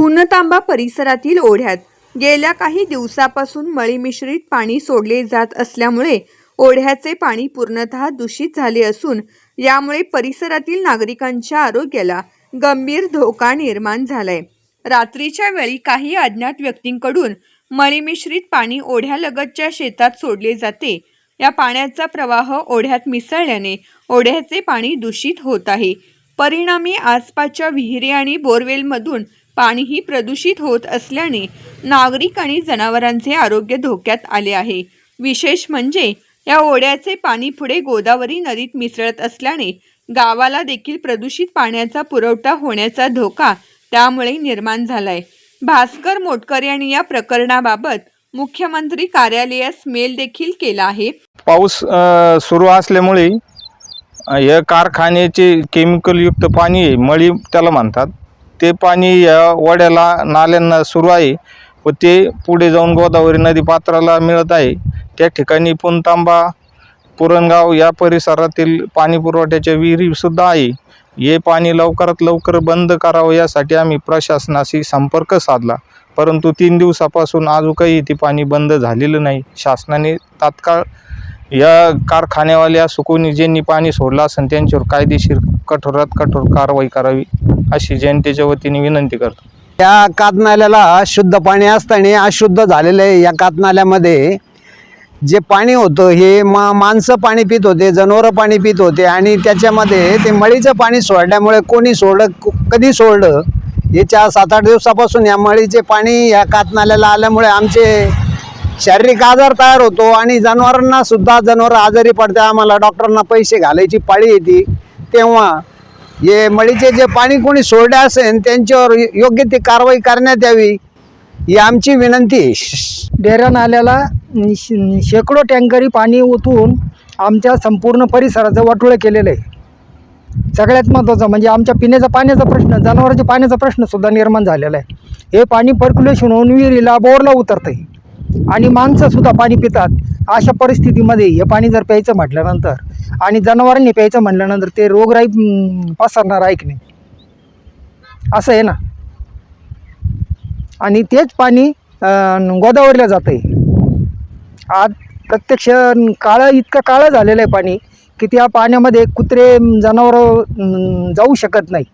पुनतांबा परिसरातील ओढ्यात गेल्या काही दिवसापासून मळीमिश्रित पाणी सोडले जात असल्यामुळे ओढ्याचे पाणी पूर्णतः दूषित झाले असून यामुळे परिसरातील नागरिकांच्या आरोग्याला गंभीर धोका निर्माण झालाय. रात्रीच्या वेळी काही अज्ञात व्यक्तींकडून मळीमिश्रित पाणी ओढ्यालगतच्या शेतात सोडले जाते. या पाण्याचा प्रवाह ओढ्यात मिसळल्याने ओढ्याचे पाणी दूषित होत आहे. परिणामी आसपासच्या विहिरी आणि बोरवेलमधून पाणीही प्रदूषित होत असल्याने नागरिक आणि जनावरांचे आरोग्य धोक्यात आले आहे. विशेष म्हणजे या ओढ्याचे पाणी पुढे गोदावरी नदीत मिसळत असल्याने गावाला देखील प्रदूषित पाण्याचा पुरवठा होण्याचा धोका त्यामुळे निर्माण झालाय. भास्कर मोटकर यांनी या प्रकरणाबाबत मुख्यमंत्री कार्यालयास मेल देखील केला आहे. पाऊस सुरू असल्यामुळे या कारखान्याचे केमिकलयुक्त पाणी मळी त्याला म्हणतात. ते पाणी या वड्याला नाल्यांना सुरू आहे व ते पुढे जाऊन गोदावरी नदी पात्राला मिळत आहे. त्या ठिकाणी पुनतांबा पुरणगाव या परिसरातील पाणी पुरवठ्याच्या विहिरीसुद्धा आहे. हे पाणी लवकरात लवकर बंद करावं यासाठी आम्ही प्रशासनाशी संपर्क साधला. परंतु तीन दिवसापासून अजूनही ते पाणी बंद झालेलं नाही. शासनाने तात्काळ या कारखान्यावाले असो कोणी ज्यांनी पाणी सोडलं असेल त्यांच्यावर कायदेशीर कठोरात कठोर कारवाई करावी अशी जनतेच्या वतीने विनंती करतो. या कातनाल्याला शुद्ध पाणी असताना अशुद्ध झालेलं आहे. या कातनाल्यामध्ये जे पाणी होतं हे मा माणसं पाणी पित होते जनावरं पाणी पित होते आणि त्याच्यामध्ये ते मळीचं पाणी सोडल्यामुळे कोणी सोडलं कधी सोडलं? याच्या सात आठ दिवसापासून या मळीचे पाणी या कातनाल्याला आल्यामुळे आमचे शारीरिक आजार तयार होतो आणि जनावरांना सुद्धा जनावरं आजारी पडते आम्हाला डॉक्टरांना पैसे घालायची पाळी येते. तेव्हा हे मळीचे जे पाणी कोणी सोडले असेल त्यांच्यावर योग्य ती कारवाई करण्यात यावी ही आमची विनंती आहे. डेरा नाल्याला शेकडो टँकरी पाणी ओतून आमच्या संपूर्ण परिसराचं वाटोळं केलेलं आहे. सगळ्यात महत्त्वाचं म्हणजे आमच्या पिण्याचा पाण्याचा प्रश्न जनावरांच्या पाण्याचा प्रश्नसुद्धा निर्माण झालेला आहे. हे पाणी पर्क्युलेशन होऊन विहिरीला बोरला उतरतं आहे आणि माणसंसुद्धा पाणी पितात. अशा परिस्थितीमध्ये हे पाणी जर प्यायचं म्हटल्यानंतर आणि जनावरांनी प्यायचं म्हटल्यानंतर ते रोगराई पसरणार आहे की नाही? असं आहे ना? आणि तेच पाणी गोदावरीला जातं आहे आज प्रत्यक्ष काळं इतकं काळं झालेलं आहे पाणी की त्या पाण्यामध्ये कुत्रे जनावरं जाऊ शकत नाही.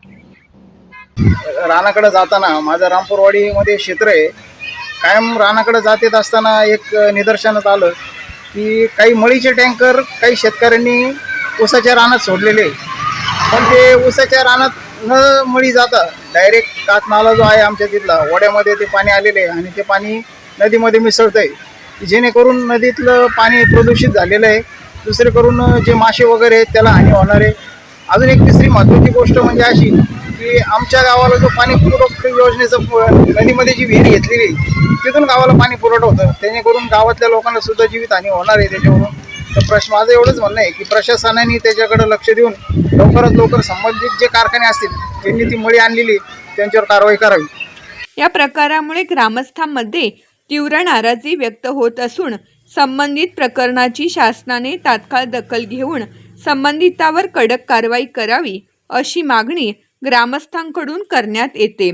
रानाकडे जाताना माझं रामपूरवाडीमध्ये क्षेत्र आहे. कायम रानाकडे जात येत असताना एक निदर्शनात आलं की काही मळीचे टँकर काही शेतकऱ्यांनी ऊसाच्या रानात सोडलेले. आहे. पण ते ऊसाच्या रानात न मळी जाता डायरेक्ट कात नाला जो आहे आमच्या तिथला वड्यामध्ये ते पाणी आलेले आहे आणि ते पाणी नदीमध्ये मिसळतं आहे जेणेकरून नदीतलं पाणी प्रदूषित झालेलं आहे. दुसरे करून जे मासे वगैरे आहेत त्याला हानी होणार आहे. अजून एक तिसरी महत्त्वाची गोष्ट म्हणजे अशी की आमच्या गावाला जो पाणी पुरवठा योजनेचं नदीमध्ये जी विहीर घेतलेली आहे, तिथून गावाला पाणी पुरवठा होतं. जेणेकरून गावातल्या लोकांना सुद्धा जीवितहानी होणार आहे त्याच्यावरून. तर प्रश्न माझं एवढंच म्हणणं आहे की प्रशासनाने त्याच्याकडे लक्ष देऊन लवकरात लवकर संबंधित जे कारखाने असतील ज्यांनी ती मळी आणलेली त्यांच्यावर कारवाई करावी. या प्रकारामुळे ग्रामस्थांमध्ये तीव्र नाराजी व्यक्त होत असून संबंधित प्रकरणाची शासनाने तात्काळ दखल घेऊन संबंधितावर कडक कारवाई करावी अशी मागणी ग्रामस्थांकडून करण्यात येते.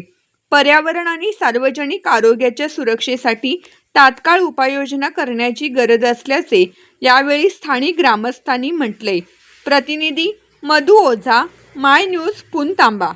पर्यावरण आणि सार्वजनिक आरोग्याच्या सुरक्षेसाठी तात्काळ उपाययोजना करण्याची गरज असल्याचे यावेळी स्थानिक ग्रामस्थांनी म्हटले. प्रतिनिधी मधु ओझा माय न्यूज पुनतांबा.